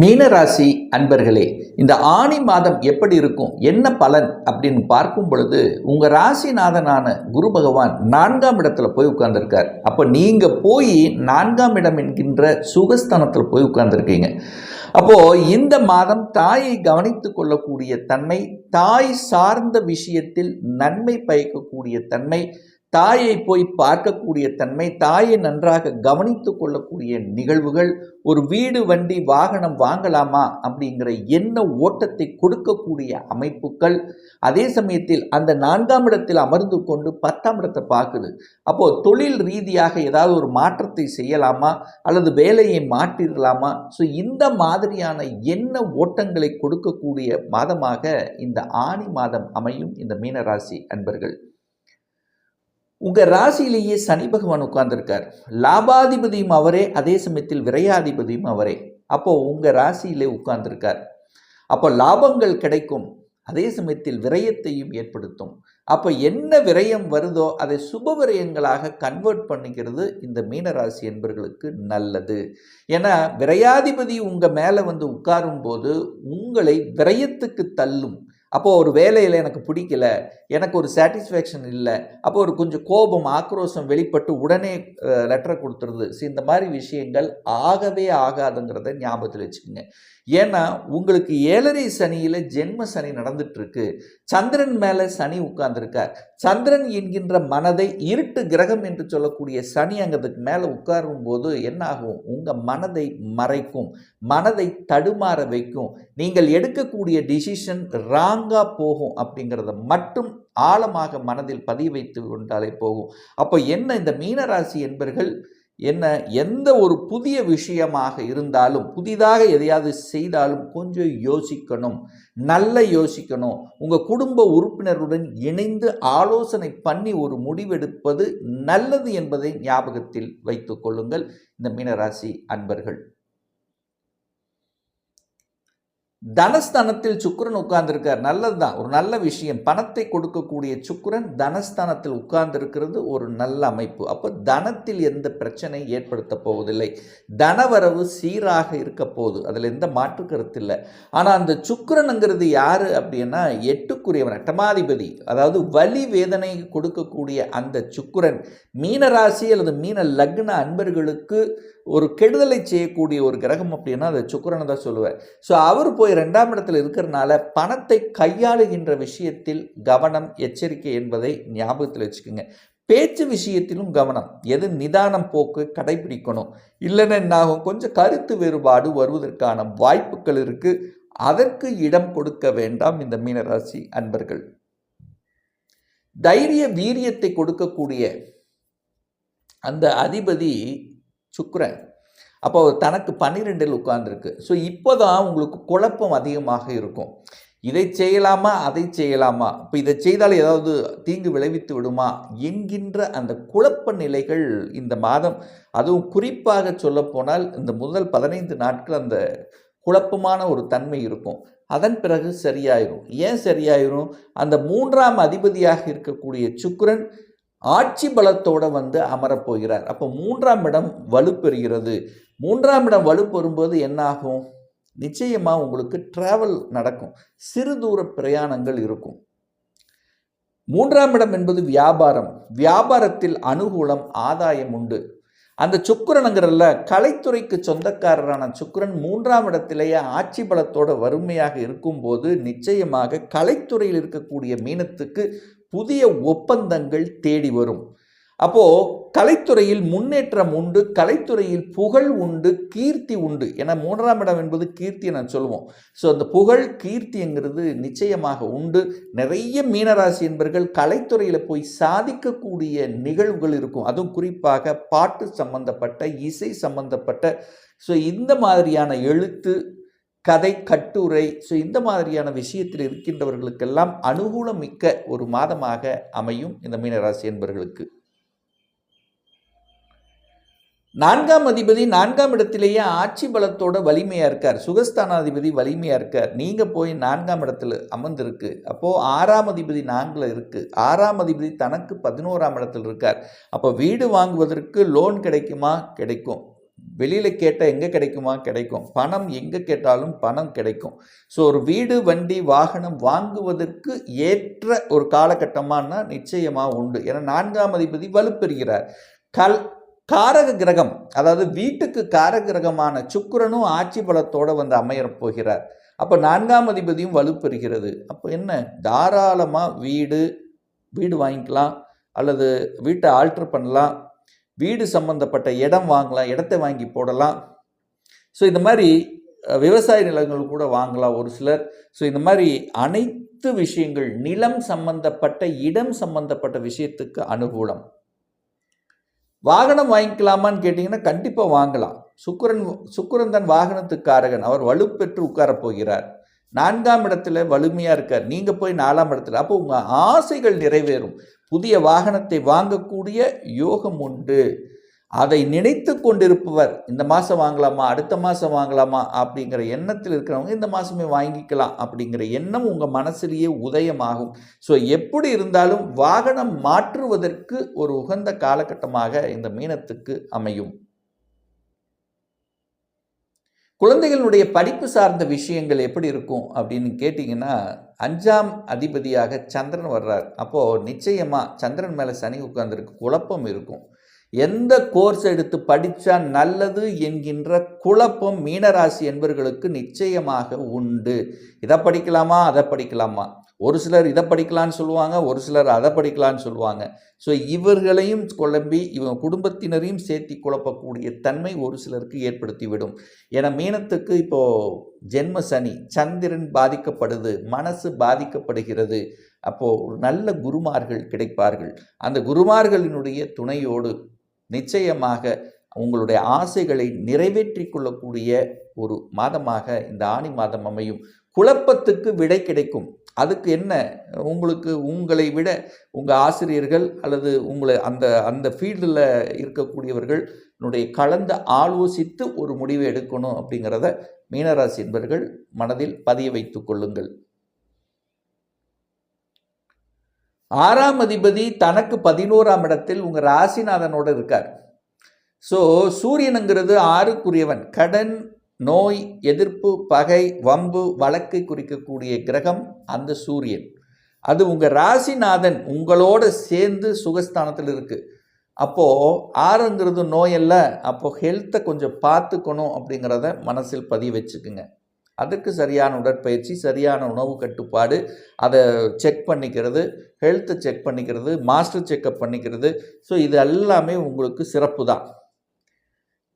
மீனராசி அன்பர்களே இந்த ஆணி மாதம் எப்படி இருக்கும்? என்ன பலன்? அப்படின்னு பார்க்கும் பொழுது உங்கள் ராசிநாதனான குரு பகவான் நான்காம் இடத்துல போய் உட்கார்ந்துருக்கார். அப்போ நீங்கள் போய் நான்காம் இடம் என்கின்ற சுகஸ்தானத்தில் போய் உட்கார்ந்துருக்கீங்க. அப்போது இந்த மாதம் தாயை கவனித்து கொள்ளக்கூடிய தன்மை தாய் சார்ந்த விஷயத்தில் நன்மை பயக்கக்கூடிய தன்மை தாயை போய் பார்க்கக்கூடிய தன்மை தாயை நன்றாக கவனித்து கொள்ளக்கூடிய நிகழ்வுகள் ஒரு வீடு வண்டி வாகனம் வாங்கலாமா அப்படிங்கிற என்ன ஓட்டத்தை கொடுக்கக்கூடிய அமைப்புகள் அதே சமயத்தில் அந்த நான்காம் இடத்தில் அமர்ந்து கொண்டு பத்தாம் இடத்தை பார்க்குது. அப்போது தொழில் ரீதியாக ஏதாவது ஒரு மாற்றத்தை செய்யலாமா அல்லது வேலையை மாற்றிடலாமா? ஸோ இந்த மாதிரியான என்ன ஓட்டங்களை கொடுக்கக்கூடிய மாதமாக இந்த ஆணி மாதம் அமையும் இந்த மீனராசி அன்பர்கள். உங்கள் ராசியிலேயே சனி பகவான் உட்கார்ந்துருக்கார். லாபாதிபதியும் அவரே அதே சமயத்தில் விரையாதிபதியும் அவரே. அப்போது உங்கள் ராசியிலே உட்கார்ந்துருக்கார். அப்போ லாபங்கள் கிடைக்கும். அதே சமயத்தில் விரயத்தையும் ஏற்படுத்தும். அப்போ என்ன விரயம் வருதோ அதை சுப விரயங்களாக கன்வெர்ட் பண்ணிக்கிறது இந்த மீனராசி என்பர்களுக்கு நல்லது. ஏன்னா விரையாதிபதி உங்கள் மேலே வந்து உட்காரும் போது உங்களை விரயத்துக்கு தள்ளும். அப்போது ஒரு வேலையில் எனக்கு பிடிக்கல எனக்கு ஒரு சாட்டிஸ்ஃபேக்ஷன் இல்லை அப்போ ஒரு கொஞ்சம் கோபம் ஆக்ரோஷம் வெளிப்பட்டு உடனே லெட்டரை கொடுத்துருது. ஸோ இந்த மாதிரி விஷயங்கள் ஆகவே ஆகாதுங்கிறத ஞாபகத்தில் வச்சுக்கோங்க. ஏன்னா உங்களுக்கு ஏழரை சனியில் ஜென்ம சனி நடந்துட்டுருக்கு சந்திரன் மேலே சனி உட்கார்ந்துருக்கார். சந்திரன் என்கின்ற மனதை இருட்டு கிரகம் என்று சொல்லக்கூடிய சனி அங்கதுக்கு மேலே உட்காரும் போது என்னாகும் உங்கள் மனதை மறைக்கும். மனதை தடுமாற வைக்கும். நீங்கள் எடுக்கக்கூடிய டிசிஷன் ராங்காக போகும் அப்படிங்கிறத மட்டும் ஆழமாக மனதில் பதிய வைத்து கொண்டாலே போகும். அப்போ என்ன இந்த மீனராசி என்பர்கள் என்ன? எந்த ஒரு புதிய விஷயமாக இருந்தாலும் புதிதாக எதையாவது செய்தாலும் கொஞ்சம் யோசிக்கணும். நல்ல யோசிக்கணும். உங்கள் குடும்ப உறுப்பினருடன் இணைந்து ஆலோசனை பண்ணி ஒரு முடிவெடுப்பது நல்லது என்பதை ஞாபகத்தில் வைத்து கொள்ளுங்கள். இந்த மீனராசி அன்பர்கள். தனஸ்தானத்தில் சுக்கரன் உட்கார்ந்துருக்கார். நல்லது தான் ஒரு நல்ல விஷயம். பணத்தை கொடுக்கக்கூடிய சுக்கரன் தனஸ்தானத்தில் உட்கார்ந்துருக்கிறது ஒரு நல்ல அமைப்பு. அப்போ தனத்தில் எந்த பிரச்சனை ஏற்படுத்த போவதில்லை. தனவரவு சீராக இருக்க போகுது. அதில் எந்த மாற்று கருத்து இல்லை. ஆனால் அந்த சுக்கரனுங்கிறது யார் அப்படின்னா எட்டுக்குரியவன் அட்டமாதிபதி. அதாவது வலி வேதனை கொடுக்கக்கூடிய அந்த சுக்கரன் மீனராசி அல்லது மீன லக்ன அன்பர்களுக்கு ஒரு கெடுதலை செய்யக்கூடிய ஒரு கிரகம் அப்படின்னா அதை சுக்கரனை தான் சொல்லுவேன் ஸோ அவர் போய் ரெண்டாம் இடத்துல இருக்கிறனால பணத்தை கையாளுகின்ற விஷயத்தில் கவனம் எச்சரிக்கை என்பதை ஞாபகத்தில் வச்சுக்கோங்க. பேச்சு விஷயத்திலும் கவனம். எது நிதானம் போக்கு கடைபிடிக்கணும். இல்லைன்னா என்னாகும்? கொஞ்சம் கருத்து வேறுபாடு வருவதற்கான வாய்ப்புகள் இருக்குது அதற்கு இடம் கொடுக்க வேண்டாம் இந்த மீனராசி அன்பர்கள். தைரிய வீரியத்தை கொடுக்கக்கூடிய அந்த அதிபதி சுக்கரன். அப்போ தனக்கு பன்னிரெண்டில் உட்கார்ந்துருக்கு. ஸோ இப்போ தான் உங்களுக்கு குழப்பம் அதிகமாக இருக்கும். இதை செய்யலாமா அதை செய்யலாமா? இப்போ இதை செய்தால் ஏதாவது தீங்கு விளைவித்து விடுமா? என்கின்ற அந்த குழப்ப நிலைகள் இந்த மாதம். அதுவும் குறிப்பாக சொல்லப்போனால் இந்த முதல் பதினைந்து நாட்கள் அந்த குழப்பமான ஒரு தன்மை இருக்கும். அதன் பிறகு சரியாயிரும். ஏன் சரியாயிரும்? அந்த மூன்றாம் அதிபதியாக இருக்கக்கூடிய சுக்கரன் ஆட்சி பலத்தோடு வந்து அமரப்போகிறார் அப்போ மூன்றாம் இடம் வலுப்பெறுகிறது மூன்றாம் இடம் வலுப்பெறும்போது என்னாகும்? நிச்சயமாக உங்களுக்கு ட்ராவல் நடக்கும். சிறு தூர பிரயாணங்கள் இருக்கும். மூன்றாம் இடம் என்பது வியாபாரம். வியாபாரத்தில் அனுகூலம் ஆதாயம் உண்டு. அந்த சுக்கரனுங்கிறல்ல கலைத்துறைக்கு சொந்தக்காரரான சுக்கரன் மூன்றாம் இடத்திலேயே ஆட்சி பலத்தோட வறுமையாக இருக்கும்போது நிச்சயமாக கலைத்துறையில் இருக்கக்கூடிய மீனத்துக்கு புதிய ஒப்பந்தங்கள் தேடி வரும். அப்போது கலைத்துறையில் முன்னேற்றம் உண்டு கலைத்துறையில் புகழ் உண்டு கீர்த்தி உண்டு. ஏன்னா மூன்றாம் இடம் என்பது கீர்த்தியை நான் சொல்லுவோம். ஸோ அந்த புகழ் கீர்த்திங்கிறது நிச்சயமாக உண்டு. நிறைய மீனராசி என்பர்கள் கலைத்துறையில் போய் சாதிக்கக்கூடிய நிகழ்வுகள் இருக்கும். அதுவும் குறிப்பாக பாட்டு சம்பந்தப்பட்ட இசை சம்பந்தப்பட்ட. ஸோ இந்த மாதிரியான எழுத்து கதை கட்டுரை ஸோ இந்த மாதிரியான விஷயத்தில் இருக்கின்றவர்களுக்கெல்லாம் அனுகூலம் மிக்க ஒரு மாதமாக அமையும் இந்த மீனராசி என்பர்களுக்கு. நான்காம் அதிபதி நான்காம் இடத்திலேயே ஆட்சி பலத்தோட வலிமையாக இருக்கார். சுகஸ்தானாதிபதி வலிமையாக இருக்கார். நீங்கள் போய் நான்காம் இடத்துல அமர்ந்திருக்கு. அப்போது ஆறாம் அதிபதி நான்கில் இருக்குது ஆறாம் அதிபதி தனக்கு பதினோராம் இடத்தில் இருக்கார். அப்போ வீடு வாங்குவதற்கு லோன் கிடைக்குமா? கிடைக்கும். வெளியில் கேட்டால் எங்கே கிடைக்குமா? கிடைக்கும். பணம் எங்கே கேட்டாலும் பணம் கிடைக்கும். ஸோ ஒரு வீடு வண்டி வாகனம் வாங்குவதற்கு ஏற்ற ஒரு காலகட்டமானா நிச்சயமாக உண்டு. ஏன்னா நான்காம் அதிபதி வலுப்பெறுகிறார். கல் காரக கிரகம் அதாவது வீட்டுக்கு காரக கிரகமான சுக்கிரனும் ஆட்சி பலத்தோடு வந்து அமையறப் போகிறார். அப்போ நான்காம் அதிபதியும் வலுப்பெறுகிறது. அப்போ என்ன? தாராளமாக வீடு வீடு வாங்கிக்கலாம். அல்லது வீட்டை ஆல்ட்ரு பண்ணலாம். வீடு சம்பந்தப்பட்ட இடம் வாங்கலாம் இடத்தை வாங்கி போடலாம். ஸோ இந்த மாதிரி விவசாய நிலங்கள் கூட வாங்கலாம் ஒரு சிலர். ஸோ இந்த மாதிரி அனைத்து விஷயங்கள் நிலம் சம்பந்தப்பட்ட இடம் சம்பந்தப்பட்ட விஷயத்துக்கு அனுகூலம். வாகனம் வாங்கிக்கலாமான்னு கேட்டிங்கன்னா கண்டிப்பாக வாங்கலாம். சுக்கரன் சுக்கரன் தன் வாகனத்துக்காரகன் அவர் வலுப்பெற்று உட்காரப் போகிறார். நான்காம் இடத்துல வலிமையாக இருக்கார். நீங்கள் போய் நாலாம் இடத்துல அப்போ உங்கள் ஆசைகள் நிறைவேறும். புதிய வாகனத்தை வாங்கக்கூடிய யோகம் உண்டு. அதை நினைத்து கொண்டிருப்பவர் இந்த மாதம் வாங்கலாமா அடுத்த மாதம் வாங்கலாமா அப்படிங்கிற எண்ணத்தில் இருக்கிறவங்க இந்த மாதமே வாங்கிக்கலாம் அப்படிங்கிற எண்ணம் உங்கள் மனசிலேயே உதயமாகும். ஸோ எப்படி இருந்தாலும் வாகனம் மாற்றுவதற்கு ஒரு உகந்த காலகட்டமாக இந்த மீனத்துக்கு அமையும். குழந்தைகளுடைய படிப்பு சார்ந்த விஷயங்கள் எப்படி இருக்கும் அப்படின்னு கேட்டிங்கன்னா அஞ்சாம் அதிபதியாக சந்திரன் வர்றார். அப்போது நிச்சயமாக சந்திரன் மேலே சனி உட்கார்ந்துருக்கு குழப்பம் இருக்கும். எந்த கோர்ஸ் எடுத்து படித்தா நல்லது என்கின்ற குழப்பம் மீனராசி என்பவர்களுக்கு நிச்சயமாக உண்டு. இதை படிக்கலாமா அதை படிக்கலாமா? ஒரு சிலர் இதை படிக்கலான்னு சொல்லுவாங்க ஒரு சிலர் அதை படிக்கலான்னு சொல்லுவாங்க. ஸோ இவர்களையும் குழம்பி இவங்க குடும்பத்தினரையும் சேர்த்தி குழப்பக்கூடிய தன்மை ஒரு சிலருக்கு ஏற்படுத்திவிடும். ஏன்னா மீனத்துக்கு இப்போது ஜென்ம சனி சந்திரன் பாதிக்கப்படுது மனசு பாதிக்கப்படுகிறது. அப்போது ஒரு நல்ல குருமார்கள் கிடைப்பார்கள். அந்த குருமார்களினுடைய துணையோடு நிச்சயமாக உங்களுடைய ஆசைகளை நிறைவேற்றி கொள்ளக்கூடிய ஒரு மாதமாக இந்த ஆணி மாதம் அமையும். குழப்பத்துக்கு விடை கிடைக்கும். அதுக்கு என்ன? உங்களுக்கு உங்களை விட உங்கள் ஆசிரியர்கள் அல்லது உங்களை அந்த அந்த ஃபீல்டில் இருக்கக்கூடியவர்கள் என்னுடைய கலந்து ஆலோசித்து ஒரு முடிவை எடுக்கணும் அப்படிங்கிறத மீனராசி என்பவர்கள் மனதில் பதிய வைத்து கொள்ளுங்கள். ஆறாம் அதிபதி தனக்கு பதினோராம் இடத்தில் உங்கள் ராசிநாதனோட இருக்கார். ஸோ சூரியனுங்கிறது ஆறுக்குரியவன். கடன் நோய் எதிர்ப்பு பகை வம்பு வழக்கை குறிக்கக்கூடிய கிரகம் அந்த சூரியன். அது உங்கள் ராசிநாதன் உங்களோட சேர்ந்து சுகஸ்தானத்தில் இருக்குது அப்போது ஆறுங்கிறது நோயல்ல. அப்போது ஹெல்த்தை கொஞ்சம் பார்த்துக்கணும் அப்படிங்கிறத மனசில் பதிய வச்சுக்குங்க. அதுக்கு சரியான உடற்பயிற்சி சரியான உணவு கட்டுப்பாடு அதை செக் பண்ணிக்கிறது ஹெல்த்தை செக் பண்ணிக்கிறது மாஸ்டர் செக்கப் பண்ணிக்கிறது. ஸோ இது எல்லாமே உங்களுக்கு சிறப்பு தான்.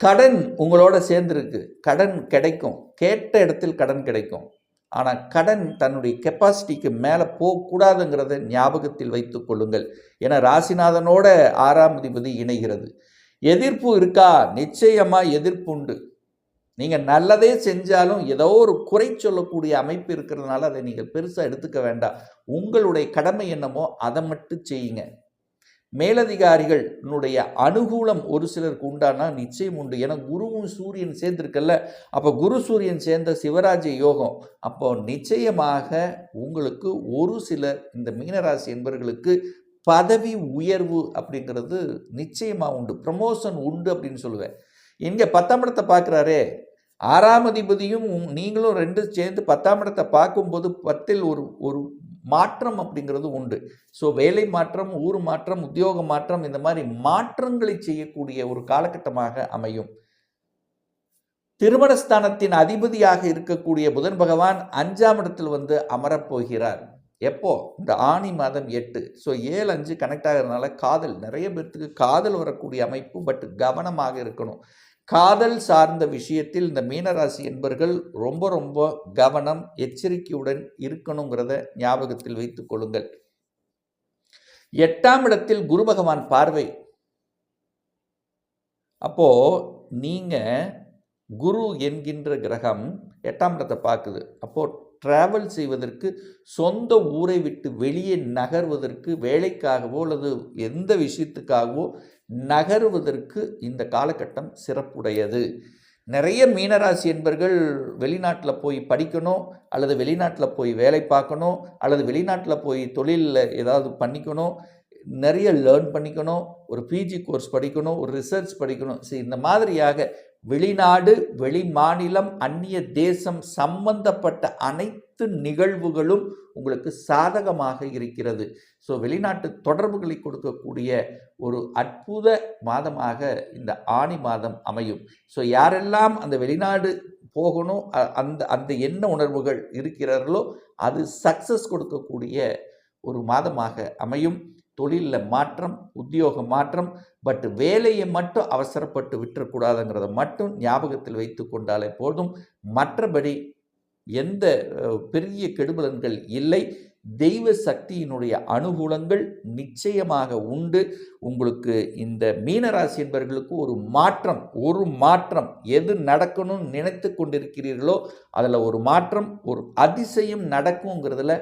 கடன் உங்களோட சேர்ந்துருக்கு. கடன் கிடைக்கும். கேட்ட இடத்தில் கடன் கிடைக்கும். ஆனால் கடன் தன்னுடைய கெப்பாசிட்டிக்கு மேலே போகக்கூடாதுங்கிறத ஞாபகத்தில் வைத்து கொள்ளுங்கள். ஏன்னா ராசிநாதனோட ஆறாம் அதிபதி இணைகிறது. எதிர்ப்பு இருக்கா? நிச்சயமாக எதிர்ப்பு உண்டு. நீங்கள் நல்லதே செஞ்சாலும் ஏதோ ஒரு குறை சொல்லக்கூடிய அமைப்பு இருக்கிறதுனால அதை நீங்கள் பெருசாக எடுத்துக்க வேண்டாம். உங்களுடைய கடமை என்னமோ அதை மட்டும் செய்யுங்க. மேலதிகாரிகளுடைய அனுகூலம் ஒரு சிலருக்கு உண்டானா நிச்சயம் உண்டு. ஏன்னா குருவும் சூரியன் சேர்ந்துருக்கல்ல. அப்போ குரு சூரியன் சேர்ந்த சிவராஜ யோகம். அப்போ நிச்சயமாக உங்களுக்கு ஒரு சிலர் இந்த மீனராசி என்பவர்களுக்கு பதவி உயர்வு அப்படிங்கிறது நிச்சயமாக உண்டு. ப்ரமோஷன் உண்டு அப்படின்னு சொல்லுவேன். இங்கே பத்தாம் இடத்தை பார்க்குறாரே. ஆறாம் அதிபதியும் நீங்களும் ரெண்டு சேர்ந்து பத்தாம் இடத்தை பார்க்கும்போது பத்தில் ஒரு ஒரு மாற்றம் அப்படிங்கிறது உண்டு. ஸோ வேலை மாற்றம் ஊர் மாற்றம் உத்தியோக மாற்றம் இந்த மாதிரி மாற்றங்களை செய்யக்கூடிய ஒரு காலகட்டமாக அமையும். திருமணஸ்தானத்தின் அதிபதியாக இருக்கக்கூடிய புதன் பகவான் அஞ்சாம் இடத்தில் வந்து அமரப்போகிறார். எப்போ? இந்த ஆணி மாதம் எட்டு. ஸோ ஏழு அஞ்சு கனெக்ட் ஆகிறதுனால காதல் நிறைய பேர்த்துக்கு காதல் வரக்கூடிய அமைப்பு பட் கவனமாக இருக்கணும். காதல் சார்ந்த விஷயத்தில் இந்த மீனராசி என்பர்கள் ரொம்ப ரொம்ப கவனம் எச்சரிக்கையுடன் இருக்கணுங்கிறத ஞாபகத்தில் வைத்துக் கொள்ளுங்கள். எட்டாம் இடத்தில் குரு பகவான் பார்வை. அப்போ நீங்க குரு என்கின்ற கிரகம் எட்டாம் இடத்தை பார்க்குது. அப்போ டிராவல் செய்வதற்கு சொந்த ஊரை விட்டு வெளியே நகர்வதற்கு வேலைக்காகவோ அல்லது எந்த விஷயத்துக்காகவோ நகருவதற்கு இந்த காலகட்டம் சிறப்புடையது. நிறைய மீனராசி என்பர்கள் வெளிநாட்டில் போய் படிக்கணும் அல்லது வெளிநாட்டில் போய் வேலை பார்க்கணும் அல்லது வெளிநாட்டில் போய் தொழிலில் ஏதாவது பண்ணிக்கணும் நிறைய லேர்ன் பண்ணிக்கணும் ஒரு பிஜி கோர்ஸ் படிக்கணும் ஒரு ரிசர்ச் படிக்கணும். சரி இந்த மாதிரியாக வெளிநாடு வெளி மாநிலம் அந்நிய தேசம் சம்பந்தப்பட்ட அனைத்து நிகழ்வுகளும் உங்களுக்கு சாதகமாக இருக்கிறது. ஸோ வெளிநாட்டு தொடர்புகளை கொடுக்கக்கூடிய ஒரு அற்புத மாதமாக இந்த ஆணி மாதம் அமையும். ஸோ யாரெல்லாம் அந்த வெளிநாடு போகணும் அ- அந்த அந்த என்ன உணர்வுகள் இருக்கிறார்களோ அது சக்ஸஸ் கொடுக்கக்கூடிய ஒரு மாதமாக அமையும். தொழிலில் மாற்றம் உத்தியோக மாற்றம் பட் வேலையை மட்டும் அவசரப்பட்டு விட்டுறக்கூடாதுங்கிறத மட்டும் ஞாபகத்தில் வைத்து கொண்டாலே போதும். மற்றபடி எந்த பெரிய கெடுபலன்கள் இல்லை. தெய்வ சக்தியினுடைய அனுகூலங்கள் நிச்சயமாக உண்டு. உங்களுக்கு இந்த மீனராசி என்பவர்களுக்கு ஒரு மாற்றம் ஒரு மாற்றம் எது நடக்கணும்னு நினைத்து கொண்டிருக்கிறீர்களோ அதில் ஒரு மாற்றம் ஒரு அதிசயம் நடக்குங்கிறதுல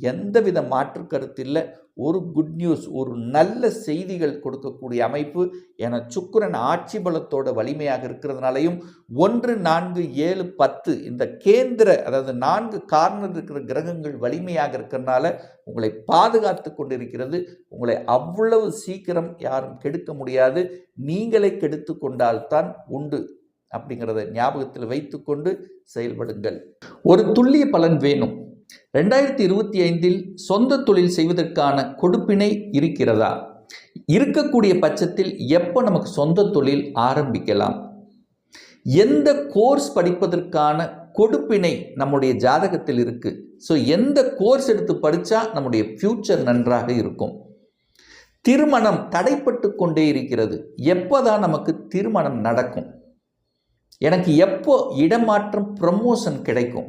எந்தவித மாற்று கருத்து இல்லை ஒரு குட் நியூஸ் ஒரு நல்ல செய்திகள் கொடுக்கக்கூடிய அமைப்பு. என சுக்கிரன் ஆட்சி பலத்தோட வலிமையாக இருக்கிறதுனாலையும் ஒன்று நான்கு ஏழு பத்து இந்த கேந்திர அதாவது நான்கு கார்னர் இருக்கிற கிரகங்கள் வலிமையாக இருக்கிறதுனால உங்களை பாதுகாத்து கொண்டிருக்கிறது. உங்களை அவ்வளவு சீக்கிரம் யாரும் கெடுக்க முடியாது. நீங்களே கெடுத்து கொண்டால்தான் உண்டு அப்படிங்கிறத ஞாபகத்தில் வைத்துக்கொண்டு செயல்படுங்கள். ஒரு துல்லிய பலன் வேணும். ரெண்டாயிரத்தி இருபத்தி ஐந்தில் சொந்த தொழில் செய்வதற்கான கொடுப்பினை இருக்கிறதா? இருக்கக்கூடிய பட்சத்தில் எப்போ நமக்கு சொந்த தொழில் ஆரம்பிக்கலாம்? எந்த கோர்ஸ் படிப்பதற்கான கொடுப்பினை நம்முடைய ஜாதகத்தில் இருக்குது ஸோ எந்த கோர்ஸ் எடுத்து படித்தா நம்முடைய ஃப்யூச்சர் நன்றாக இருக்கும்? திருமணம் தடைப்பட்டு கொண்டே இருக்கிறது. எப்போதான் நமக்கு திருமணம் நடக்கும்? எனக்கு எப்போ இடமாற்றம் ப்ரமோஷன் கிடைக்கும்?